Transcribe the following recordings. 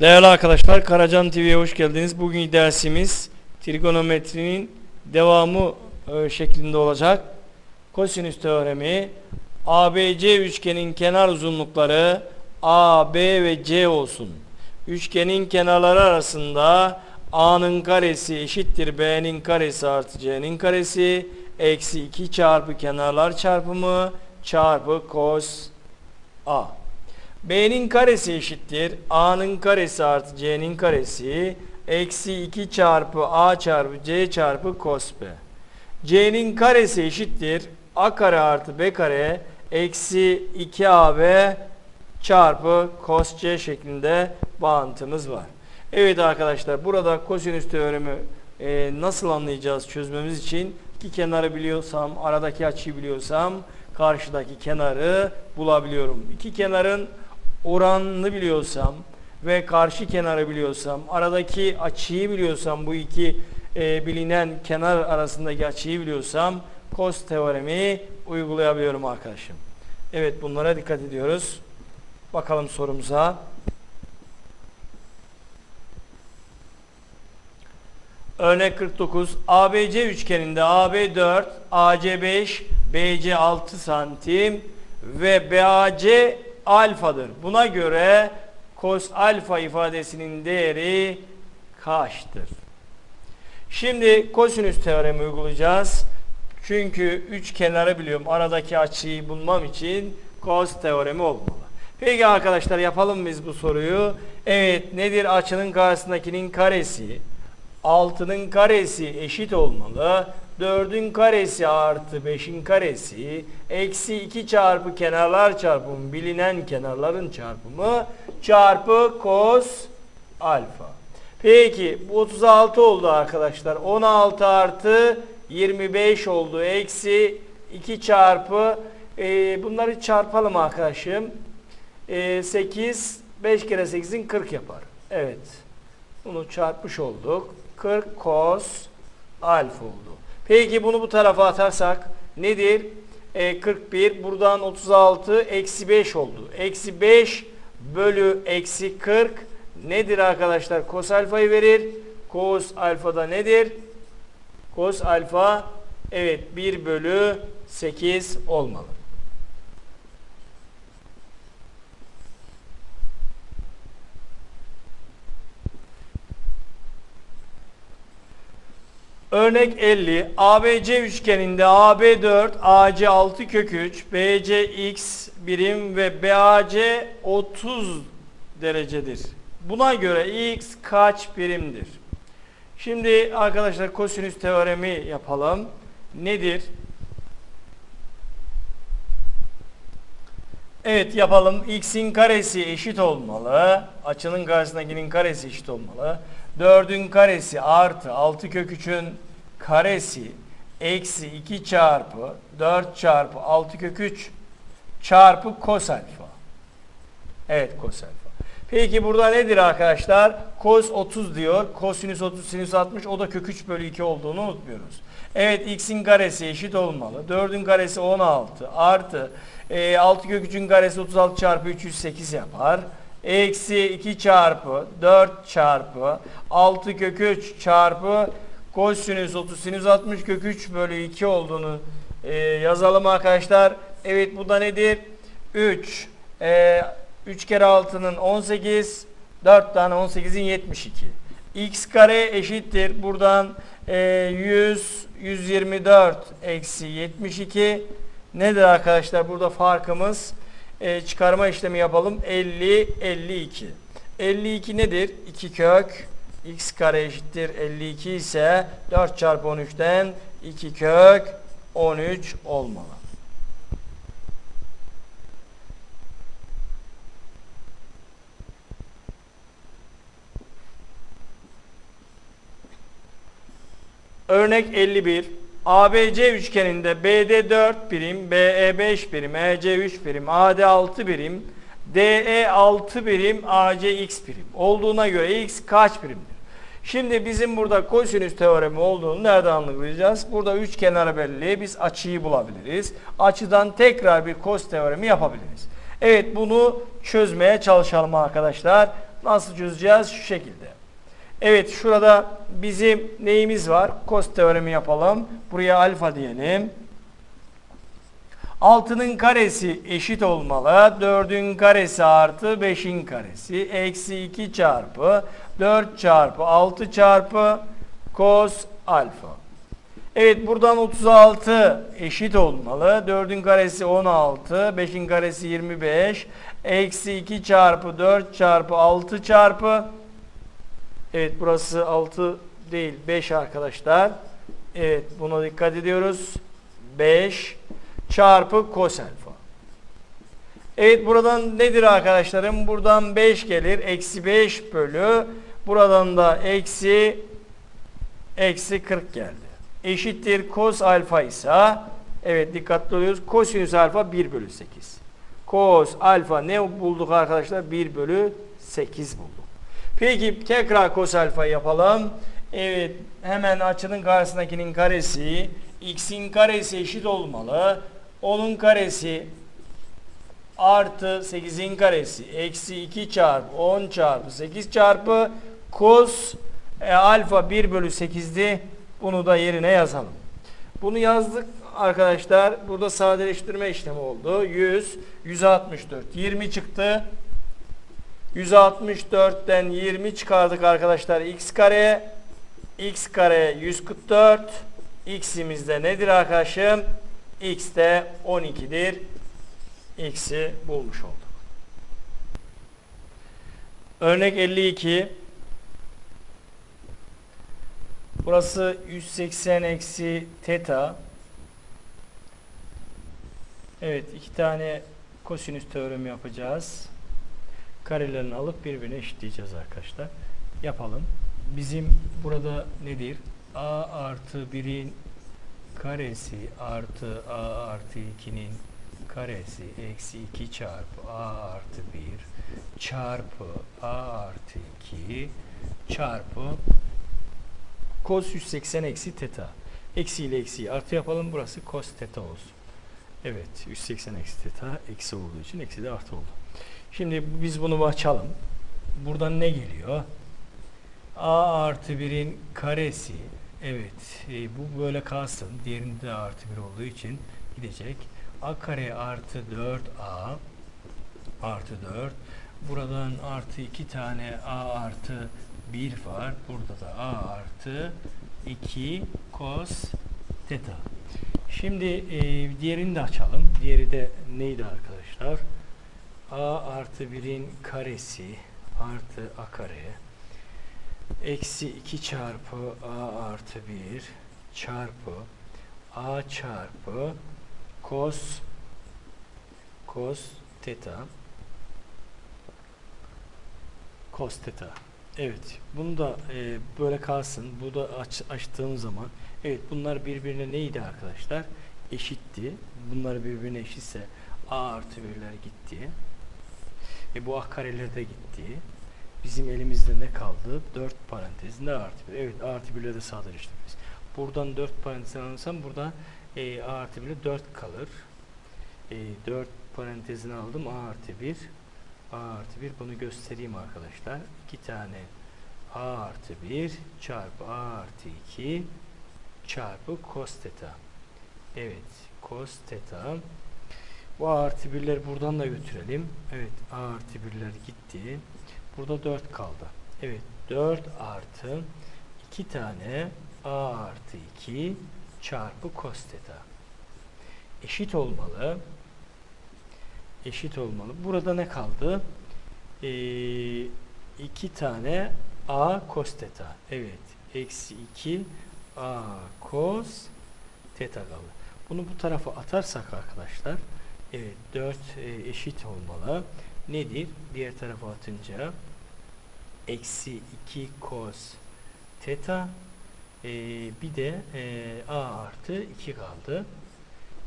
Değerli arkadaşlar, Karacan TV'ye hoş geldiniz. Bugün dersimiz trigonometrinin devamı e, şeklinde olacak. Kosinüs teoremi ABC üçgenin kenar uzunlukları A, B ve C olsun. Üçgenin kenarları arasında A'nın karesi eşittir B'nin karesi artı C'nin karesi eksi 2 çarpı kenarlar çarpımı çarpı cos A. B'nin karesi eşittir. A'nın karesi artı C'nin karesi. Eksi 2 çarpı A çarpı C çarpı cos B. C'nin karesi eşittir. A kare artı B kare. Eksi 2AB çarpı cos C şeklinde bağıntımız var. Evet arkadaşlar burada kosinüs teoremi e, nasıl anlayacağız çözmemiz için iki kenarı biliyorsam aradaki açıyı biliyorsam karşıdaki kenarı bulabiliyorum. İki kenarın oranını biliyorsam ve karşı kenarı biliyorsam aradaki açıyı biliyorsam bu iki e, bilinen kenar arasındaki açıyı biliyorsam cos teoremi uygulayabiliyorum arkadaşım. Evet bunlara dikkat ediyoruz. Bakalım sorumuza. Örnek 49. ABC üçgeninde AB 4, AC 5, BC 6 santim ve BAC alfadır. Buna göre cos alfa ifadesinin değeri kaçtır? Şimdi kosinüs teoremi uygulayacağız. Çünkü üç kenarı biliyorum. Aradaki açıyı bulmam için cos teoremi olmalı. Peki arkadaşlar yapalım biz bu soruyu. Evet nedir açının karşısındakinin karesi? 6'nın karesi eşit olmalı. 4'ün karesi artı 5'in karesi eksi 2 çarpı kenarlar çarpımı bilinen kenarların çarpımı çarpı cos alfa. Peki bu 36 oldu arkadaşlar. 16 artı 25 oldu. Eksi 2 çarpı e, bunları çarpalım arkadaşım. E, 8 5 kere 8'in 40 yapar. Evet. Bunu çarpmış olduk. 40 cos alfa oldu. Peki bunu bu tarafa atarsak nedir? E, 41 buradan 36 eksi 5 oldu. Eksi 5 bölü eksi 40 nedir arkadaşlar? Cos alfayı verir. Cos alfada nedir? Cos alfa evet 1 bölü 8 olmalı. Örnek 50. ABC üçgeninde AB 4, AC 6 kök 3, BC x birim ve BAC 30 derecedir. Buna göre x kaç birimdir? Şimdi arkadaşlar kosinüs teoremi yapalım. Nedir? Evet yapalım. X'in karesi eşit olmalı. Açının karşısındakinin karesi eşit olmalı. 4'ün karesi artı 6 kök 3'ün karesi eksi 2 çarpı 4 çarpı 6 kök 3 çarpı cos alfa. Evet cos alfa. Peki burada nedir arkadaşlar? Cos 30 diyor. Kosinüs 30 sinüs 60 o da kök 3 bölü 2 olduğunu unutmuyoruz. Evet x'in karesi eşit olmalı. 4'ün karesi 16 artı e, 6 kök 3'ün karesi 36 çarpı 308 yapar. Eksi 2 çarpı 4 çarpı 6 kök 3 çarpı kosinüs 30 sinüs 60 kök 3 bölü 2 olduğunu e, yazalım arkadaşlar. Evet bu da nedir? 3. E, 3 kere 6'nın 18. 4 tane 18'in 72. X kare eşittir. Buradan e, 100, 124 eksi 72. Nedir arkadaşlar? Burada farkımız e, çıkarma işlemi yapalım. 50, 52. 52 nedir? 2 kök x kare eşittir 52 ise 4 çarpı 13'ten 2 kök 13 olmalı. Örnek 51. ABC üçgeninde BD 4 birim, BE 5 birim, EC 3 birim, AD 6 birim, DE 6 birim, AC x birim olduğuna göre x kaç birimdir? Şimdi bizim burada kosinüs teoremi olduğunu nereden anlayacağız? Burada üç kenarı belli. Biz açıyı bulabiliriz. Açıdan tekrar bir kos teoremi yapabiliriz. Evet bunu çözmeye çalışalım arkadaşlar. nasıl çözeceğiz? Şu şekilde. Evet şurada bizim neyimiz var? Cos teoremi yapalım. Buraya alfa diyelim. 6'nın karesi eşit olmalı. 4'ün karesi artı 5'in karesi. Eksi 2 çarpı 4 çarpı 6 çarpı cos alfa. Evet buradan 36 eşit olmalı. 4'ün karesi 16. 5'in karesi 25. Eksi 2 çarpı 4 çarpı 6 çarpı. Evet burası 6 değil 5 arkadaşlar. Evet buna dikkat ediyoruz. 5 çarpı cos alfa. Evet buradan nedir arkadaşlarım? Buradan 5 gelir. Eksi 5 bölü. Buradan da eksi eksi 40 geldi. Eşittir cos alfa ise evet dikkatli oluyoruz. Kosinüs alfa 1 bölü 8. Cos alfa ne bulduk arkadaşlar? 1 bölü 8 bulduk. Peki tekrar cos alfa yapalım. Evet hemen açının karşısındakinin karesi x'in karesi eşit olmalı. 10'un karesi artı 8'in karesi eksi 2 çarpı 10 çarpı 8 çarpı cos e, alfa 1 bölü 8'di. Bunu da yerine yazalım. Bunu yazdık arkadaşlar. Burada sadeleştirme işlemi oldu. 100, 164, 20 çıktı. 164'ten 20 çıkardık arkadaşlar. X kare, X kare 144. X'imiz de nedir arkadaşım? X de 12'dir. X'i bulmuş olduk. Örnek 52. Burası 180 eksi teta. Evet iki tane kosinüs teoremi yapacağız. Karelerini alıp birbirine eşitleyeceğiz arkadaşlar. Yapalım. Bizim burada nedir? A artı 1'in karesi artı A artı 2'nin karesi eksi 2 çarpı A artı 1 çarpı A artı 2 çarpı cos 180 eksi teta. Eksi ile eksiyi artı yapalım. Burası cos teta olsun. Evet 180 eksi teta eksi olduğu için eksi de artı oldu. Şimdi biz bunu açalım. Buradan ne geliyor? A artı 1'in karesi. Evet e, bu böyle kalsın. Diğerinde de artı 1 olduğu için gidecek. A kare artı 4A artı 4. Buradan artı 2 tane A artı 1 var. Burada da A artı 2 cos teta. Şimdi e, diğerini de açalım. Diğeri de neydi arkadaşlar? A artı 1'in karesi artı A kare eksi 2 çarpı A artı 1 çarpı A çarpı cos cos teta cos teta Evet, bunu da e, böyle kalsın. Bu da aç, açtığım zaman, evet bunlar birbirine neydi arkadaşlar? Eşitti. Bunlar birbirine eşitse a artı birler gitti. E bu a kareler de gitti. Bizim elimizde ne kaldı? 4 parantez ne artı 1? Evet artı birleri de sadeleştiririz. Buradan 4 parantez alırsam burada e, a artı 1 4 kalır. E, 4 parantezini aldım a artı 1 a artı 1 bunu göstereyim arkadaşlar. 2 tane a artı 1 çarpı a artı 2 çarpı cos theta. Evet cos theta. Bu a artı 1'leri buradan da götürelim. Evet a artı 1'ler gitti. Burada 4 kaldı. Evet 4 artı 2 tane a artı 2 çarpı cos theta. Eşit olmalı eşit olmalı. Burada ne kaldı? Ee, iki tane a cos theta. Evet. Eksi 2 a cos theta kaldı. Bunu bu tarafa atarsak arkadaşlar evet 4 e, eşit olmalı. Nedir? Diğer tarafa atınca eksi 2 cos theta e, bir de e, a artı 2 kaldı.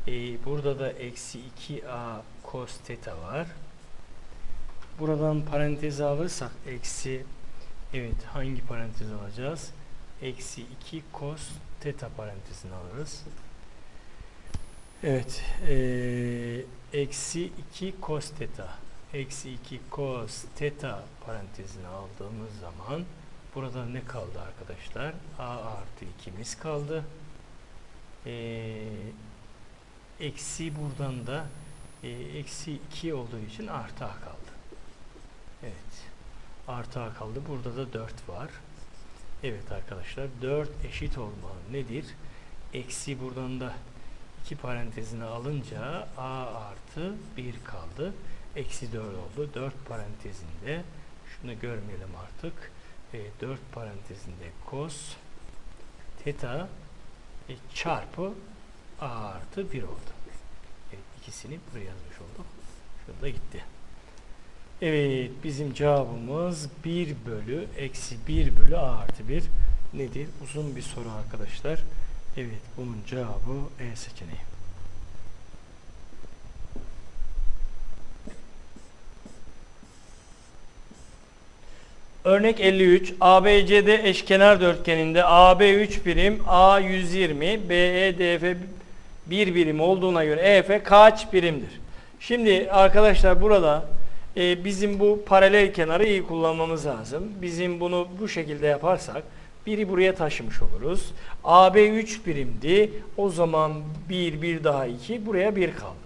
E, burada da eksi 2a cos theta var. Buradan parantez alırsak eksi evet hangi parantez alacağız? Eksi 2 cos theta parantezini alırız. Evet. E, eksi 2 cos theta. eksi 2 cos theta parantezine aldığımız zaman burada ne kaldı arkadaşlar? A artı 2'miz kaldı. Ee, eksi buradan da e, eksi 2 olduğu için artı A kaldı. Evet. Artı A kaldı. Burada da 4 var. Evet arkadaşlar 4 eşit olmalı nedir? Eksi buradan da 2 parantezine alınca A artı 1 kaldı. Eksi 4 oldu. 4 parantezinde şunu görmeyelim artık. E, 4 parantezinde cos theta e, çarpı A artı 1 oldu. Evet ikisini buraya yazmış olduk. Şurada gitti. Evet bizim cevabımız 1 bölü eksi 1 bölü A artı 1 nedir? Uzun bir soru arkadaşlar. Evet bunun cevabı E seçeneği. Örnek 53 ABCD eşkenar dörtgeninde AB 3 birim, A 120, BE DF 1 birim olduğuna göre EF kaç birimdir? Şimdi arkadaşlar burada e, bizim bu paralel kenarı iyi kullanmamız lazım. Bizim bunu bu şekilde yaparsak biri buraya taşımış oluruz. AB 3 birimdi. O zaman 1, 1 daha 2 buraya 1 kaldı.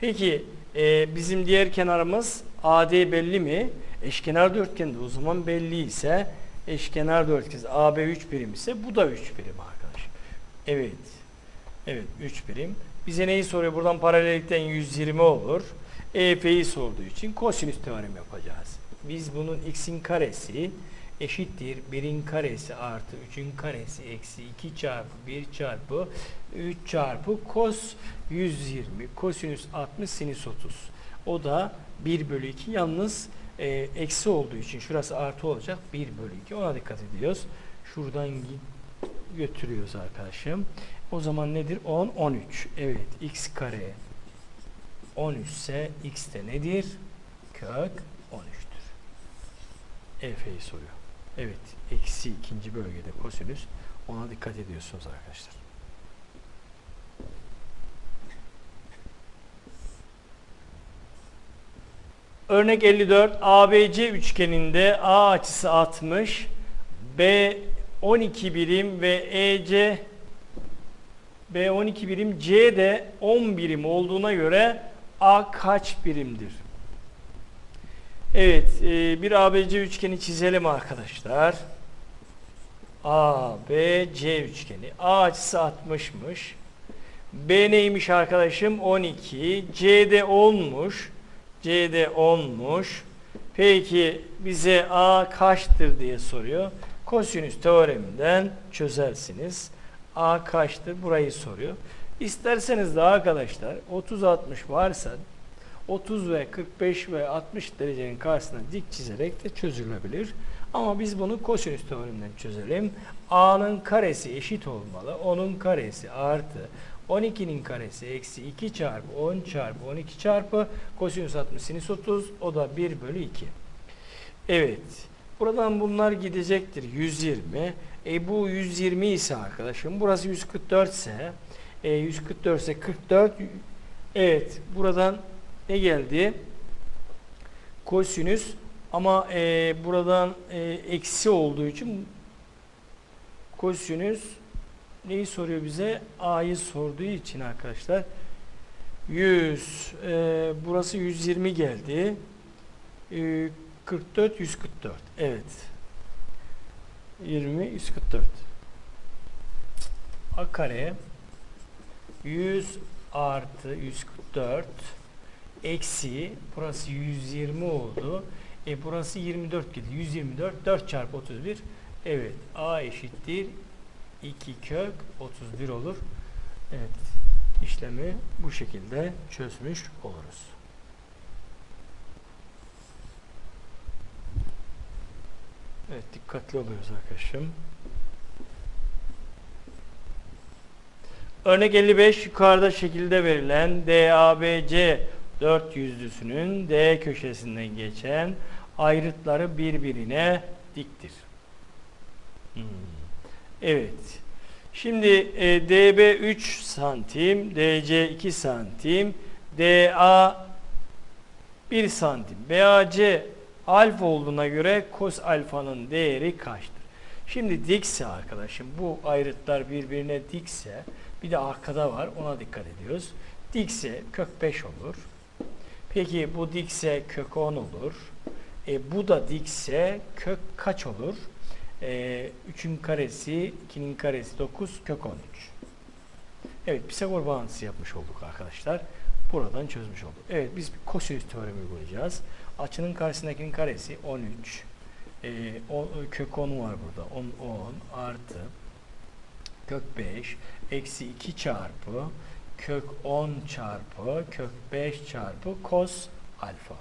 Peki e, bizim diğer kenarımız AD belli mi? Eşkenar dörtgende o zaman belli ise eşkenar dörtgen AB 3 birim ise bu da 3 birim arkadaş. Evet. Evet 3 birim. Bize neyi soruyor? Buradan paralellikten 120 olur. EF'yi sorduğu için kosinüs teoremi yapacağız. Biz bunun x'in karesi eşittir 1'in karesi artı 3'ün karesi eksi 2 çarpı 1 çarpı 3 çarpı kos 120 kosinüs 60 sinüs 30. O da 1 bölü 2 yalnız e, eksi olduğu için şurası artı olacak 1 bölü 2 ona dikkat ediyoruz. Şuradan götürüyoruz arkadaşım. O zaman nedir? 10, 13. Evet x kare 13 ise x de nedir? Kök 13'tür. Efe'yi soruyor. Evet, eksi ikinci bölgede kosinüs. Ona dikkat ediyorsunuz arkadaşlar. Örnek 54 ABC üçgeninde A açısı 60, B 12 birim ve EC B 12 birim, C de 10 birim olduğuna göre A kaç birimdir? Evet, e, bir ABC üçgeni çizelim arkadaşlar. A, B, C üçgeni. A açısı 60'mış. B neymiş arkadaşım? 12. C de 10'muş. C de 10'muş. Peki bize A kaçtır diye soruyor. Kosinüs teoreminden çözersiniz. A kaçtır? Burayı soruyor. İsterseniz de arkadaşlar 30-60 varsa 30 ve 45 ve 60 derecenin karşısına dik çizerek de çözülebilir. Ama biz bunu kosinüs teoreminden çözelim. A'nın karesi eşit olmalı. Onun karesi artı 12'nin karesi eksi 2 çarpı 10 çarpı 12 çarpı kosinüs 60 sinüs 30 o da 1 bölü 2. Evet. Buradan bunlar gidecektir. 120. E bu 120 ise arkadaşım burası 144 ise e, 144 ise 44 evet buradan ne geldi? Kosinüs ama e, buradan e, eksi olduğu için kosinüs neyi soruyor bize? A'yı sorduğu için arkadaşlar 100 e, burası 120 geldi. E, 44 144 evet 20 144 A kare 100 artı 144 eksi burası 120 oldu. E burası 24 gidiyor. 124 4 çarpı 31 evet A eşittir 2 kök 31 olur. Evet işlemi bu şekilde çözmüş oluruz. Evet dikkatli oluyoruz arkadaşım. Örnek 55 yukarıda şekilde verilen DABC dört yüzlüsünün D köşesinden geçen ayrıtları birbirine diktir. Hmm. Evet. Şimdi e, DB 3 santim, DC 2 santim, DA 1 santim. BAC alfa olduğuna göre kos alfanın değeri kaçtır? Şimdi dikse arkadaşım bu ayrıtlar birbirine dikse bir de arkada var ona dikkat ediyoruz. Dikse kök 5 olur. Peki bu dikse kök 10 olur. E, bu da dikse kök kaç olur? E, 3'ün karesi 2'nin karesi 9 kök 13. Evet Pisagor bağıntısı yapmış olduk arkadaşlar. Buradan çözmüş olduk. Evet biz bir kosinüs teoremi uygulayacağız. Açının karşısındakinin karesi 13. E, o, kök 10 var burada. 10, 10 artı kök 5 eksi 2 çarpı kök 10 çarpı kök 5 çarpı kos alfa.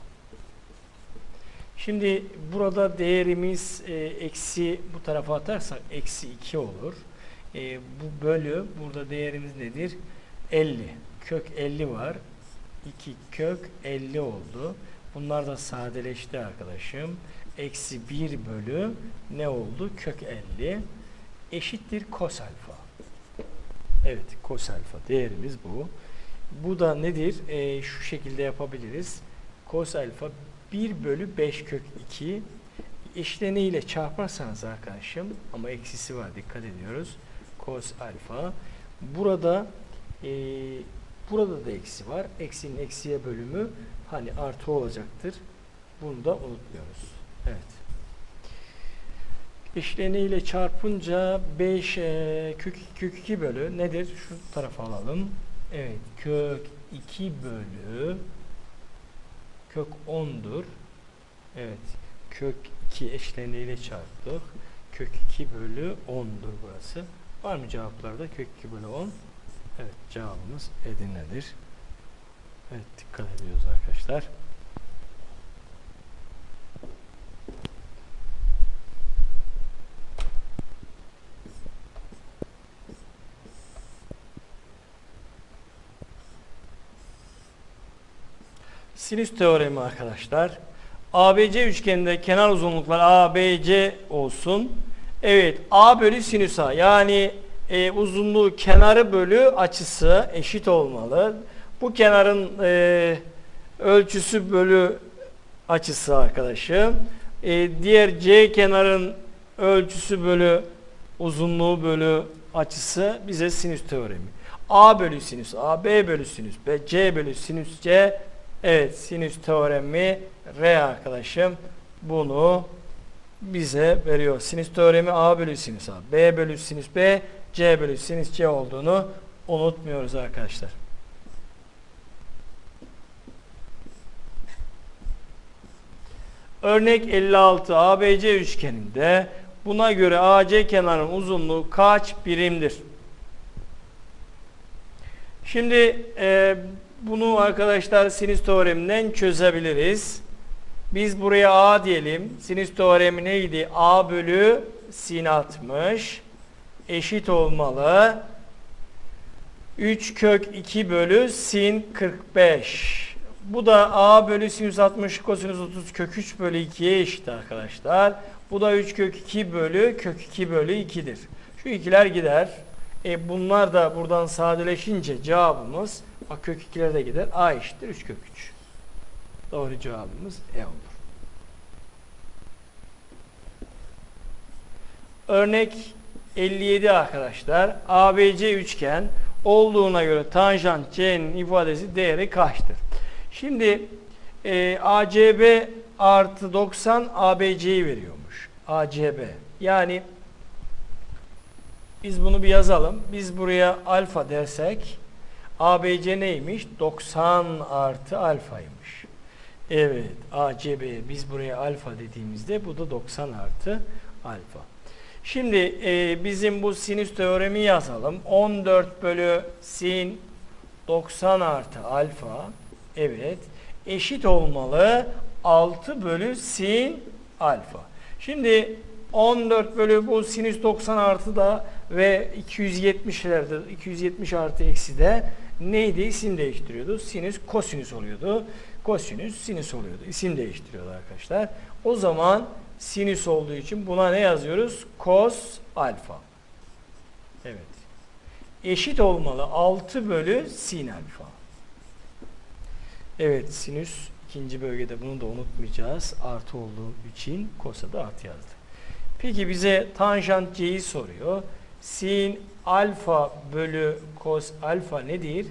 Şimdi burada değerimiz e, eksi bu tarafa atarsak eksi 2 olur. E, bu bölü burada değerimiz nedir? 50. Kök 50 var. 2 kök 50 oldu. Bunlar da sadeleşti arkadaşım. Eksi 1 bölü ne oldu? Kök 50 eşittir kos alfa. Evet kos alfa değerimiz bu. Bu da nedir? E, şu şekilde yapabiliriz. Kos alfa 1 bölü 5 kök 2 eşleni ile çarparsanız arkadaşım ama eksisi var dikkat ediyoruz. Kos alfa. Burada e, burada da eksi var. Eksinin eksiye bölümü hani artı olacaktır. Bunu da unutmuyoruz. Evet. İşleni ile çarpınca 5 e, kök, kök 2 bölü nedir? Şu tarafa alalım. Evet kök 2 bölü kök 10'dur. Evet kök 2 eşleniyle çarptık. Kök 2 bölü 10'dur burası. Var mı cevaplarda? Kök 2 bölü 10. Evet cevabımız Edirne'dir. Evet dikkat ediyoruz arkadaşlar. Sinüs teoremi arkadaşlar. ABC üçgeninde kenar uzunluklar ABC olsun. Evet A bölü sinüs A yani e, uzunluğu kenarı bölü açısı eşit olmalı. Bu kenarın e, ölçüsü bölü açısı arkadaşım. E, diğer C kenarın ölçüsü bölü uzunluğu bölü açısı bize sinüs teoremi. A bölü sinüs A, B bölü sinüs B, C bölü sinüs C Evet sinüs teoremi R arkadaşım bunu bize veriyor. Sinüs teoremi A bölü sinüs A, B bölü sinüs B, C bölü sinüs C olduğunu unutmuyoruz arkadaşlar. Örnek 56 ABC üçgeninde buna göre AC kenarının uzunluğu kaç birimdir? Şimdi e, bunu arkadaşlar sinüs teoreminden çözebiliriz. Biz buraya A diyelim. Sinüs teoremi neydi? A bölü sin 60 eşit olmalı. 3 kök 2 bölü sin 45. Bu da A bölü sinüs 60 kosinüs 30 kök 3 bölü 2'ye eşit arkadaşlar. Bu da 3 kök 2 bölü kök 2 bölü 2'dir. Şu ikiler gider. E bunlar da buradan sadeleşince cevabımız a kök 2'ler de gider. A eşittir 3 kök 3. Doğru cevabımız E olur. Örnek 57 arkadaşlar. ABC üçgen olduğuna göre tanjant C'nin ifadesi değeri kaçtır? Şimdi e, ACB artı 90 ABC'yi veriyormuş. ACB. Yani biz bunu bir yazalım. Biz buraya alfa dersek ABC neymiş? 90 artı alfaymış. Evet ACB biz buraya alfa dediğimizde bu da 90 artı alfa. Şimdi e, bizim bu sinüs teoremi yazalım. 14 bölü sin 90 artı alfa evet eşit olmalı 6 bölü sin alfa. Şimdi 14 bölü bu sinüs 90 artı da ve 270'lerde 270 artı eksi de neydi? İsim değiştiriyordu. Sinüs kosinüs oluyordu. Kosinüs sinüs oluyordu. İsim değiştiriyordu arkadaşlar. O zaman sinüs olduğu için buna ne yazıyoruz? Kos alfa. Evet. Eşit olmalı 6 bölü sin alfa. Evet sinüs İkinci bölgede bunu da unutmayacağız. Artı olduğu için kosa da artı yazdık. Peki bize tanjant c'yi soruyor. Sin alfa bölü kos alfa nedir?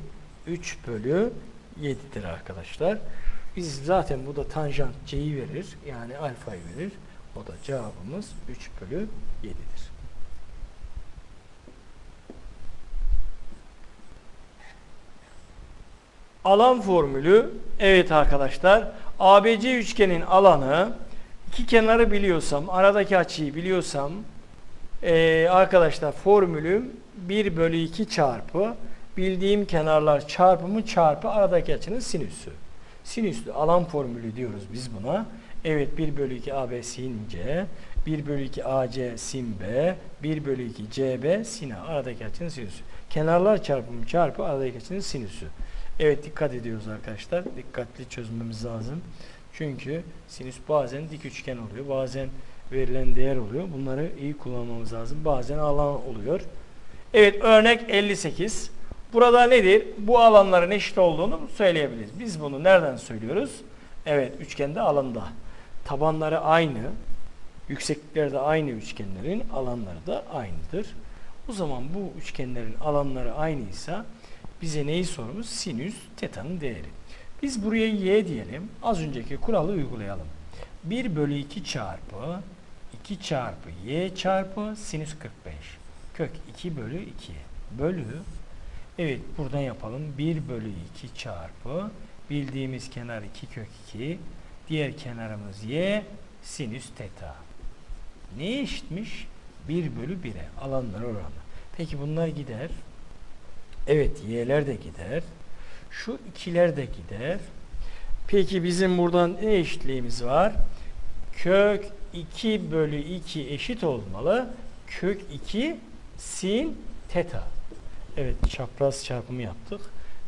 3 bölü 7'dir arkadaşlar. Biz zaten bu da tanjant c'yi verir. Yani alfayı verir. O da cevabımız 3 bölü 7'dir. Alan formülü evet arkadaşlar ABC üçgenin alanı iki kenarı biliyorsam aradaki açıyı biliyorsam ee, arkadaşlar formülüm 1 bölü 2 çarpı bildiğim kenarlar çarpımı çarpı aradaki açının sinüsü. Sinüslü alan formülü diyoruz biz buna. Evet 1 bölü 2 AB sin C, 1 bölü 2 AC sin B, 1 bölü 2 CB sin A. Aradaki açının sinüsü. Kenarlar çarpımı çarpı aradaki açının sinüsü. Evet dikkat ediyoruz arkadaşlar. Dikkatli çözmemiz lazım. Çünkü sinüs bazen dik üçgen oluyor. Bazen verilen değer oluyor. Bunları iyi kullanmamız lazım. Bazen alan oluyor. Evet örnek 58. Burada nedir? Bu alanların eşit olduğunu söyleyebiliriz. Biz bunu nereden söylüyoruz? Evet üçgende alanda. Tabanları aynı. Yükseklikleri de aynı üçgenlerin alanları da aynıdır. O zaman bu üçgenlerin alanları aynıysa bize neyi sormuş? Sinüs teta'nın değeri. Biz buraya y diyelim. Az önceki kuralı uygulayalım. 1 bölü 2 çarpı 2 çarpı y çarpı sinüs 45. Kök 2 bölü 2 bölü Evet buradan yapalım. 1 bölü 2 çarpı bildiğimiz kenar 2 kök 2 diğer kenarımız y sinüs teta. Neye eşitmiş? 1 bölü 1'e alanlar oranı. Peki bunlar gider. Evet y'ler de gider. Şu ikiler de gider. Peki bizim buradan ne eşitliğimiz var? Kök 2 bölü 2 eşit olmalı. Kök 2 sin teta. Evet çapraz çarpımı yaptık.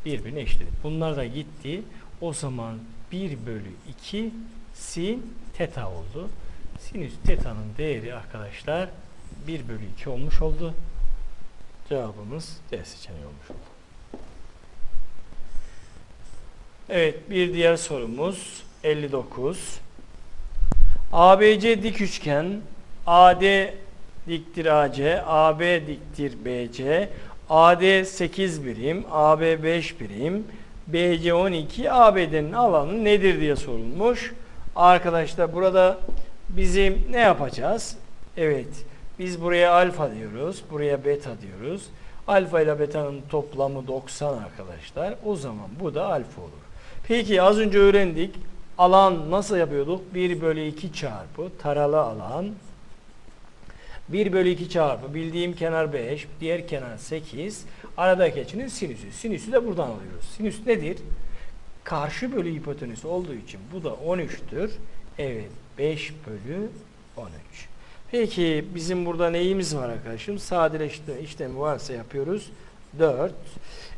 Birbirine eşitledik. Bunlar da gitti. O zaman 1 bölü 2 sin teta oldu. Sinüs teta'nın değeri arkadaşlar 1 bölü 2 olmuş oldu. Cevabımız D seçeneği olmuş oldu. Evet bir diğer sorumuz 59. ABC dik üçgen AD diktir AC, AB diktir BC, AD 8 birim, AB 5 birim, BC 12, ABD'nin alanı nedir diye sorulmuş. Arkadaşlar burada bizim ne yapacağız? Evet biz buraya alfa diyoruz, buraya beta diyoruz. Alfa ile beta'nın toplamı 90 arkadaşlar. O zaman bu da alfa olur. Peki az önce öğrendik. Alan nasıl yapıyorduk? 1 bölü 2 çarpı taralı alan 1 bölü 2 çarpı bildiğim kenar 5, diğer kenar 8. Aradaki açının sinüsü. Sinüsü de buradan alıyoruz. Sinüs nedir? Karşı bölü hipotenüs olduğu için bu da 13'tür. Evet 5 bölü 13. Peki bizim burada neyimiz var arkadaşım? Sadeleştirme işlemi varsa yapıyoruz. 4.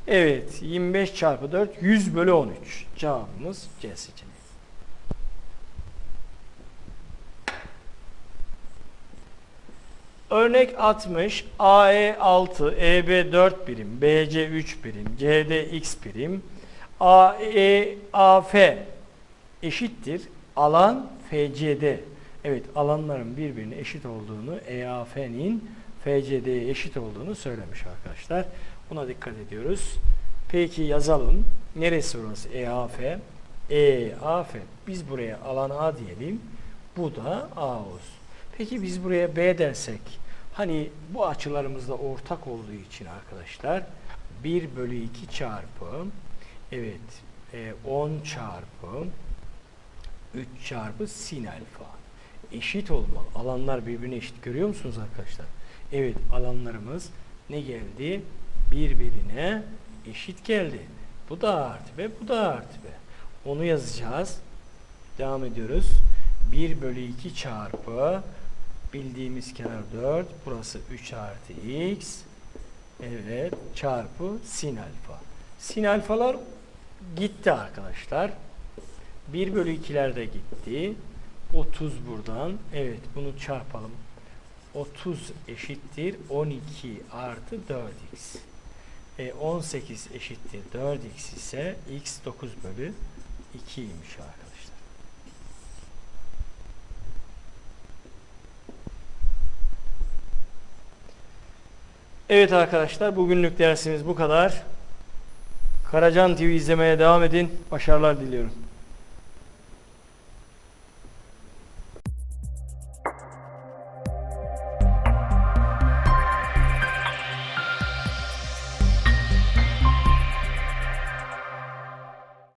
Evet 25 çarpı 4 100 bölü 13. Cevabımız C seçeneği. Örnek 60 AE 6, EB 4 birim, BC 3 birim, CD x birim, AE AF eşittir alan FCD. Evet alanların birbirine eşit olduğunu EAF'nin FCD'ye eşit olduğunu söylemiş arkadaşlar. Buna dikkat ediyoruz. Peki yazalım. Neresi orası EAF? EAF. Biz buraya alan A diyelim. Bu da A olsun. Peki biz buraya B dersek hani bu açılarımızda ortak olduğu için arkadaşlar 1 bölü 2 çarpı evet 10 çarpı 3 çarpı sin alfa eşit olmalı. Alanlar birbirine eşit. Görüyor musunuz arkadaşlar? Evet alanlarımız ne geldi? Birbirine eşit geldi. Bu da artı B, bu da artı B. Onu yazacağız. Devam ediyoruz. 1 bölü 2 çarpı bildiğimiz kenar 4. Burası 3 artı x. Evet çarpı sin alfa. Sin alfalar gitti arkadaşlar. 1 bölü 2'ler de gitti. 30 buradan. Evet bunu çarpalım. 30 eşittir 12 artı 4x. E, 18 eşittir 4x ise x 9 bölü 2'ymiş arkadaşlar. Evet arkadaşlar bugünlük dersimiz bu kadar. Karacan TV izlemeye devam edin. Başarılar diliyorum.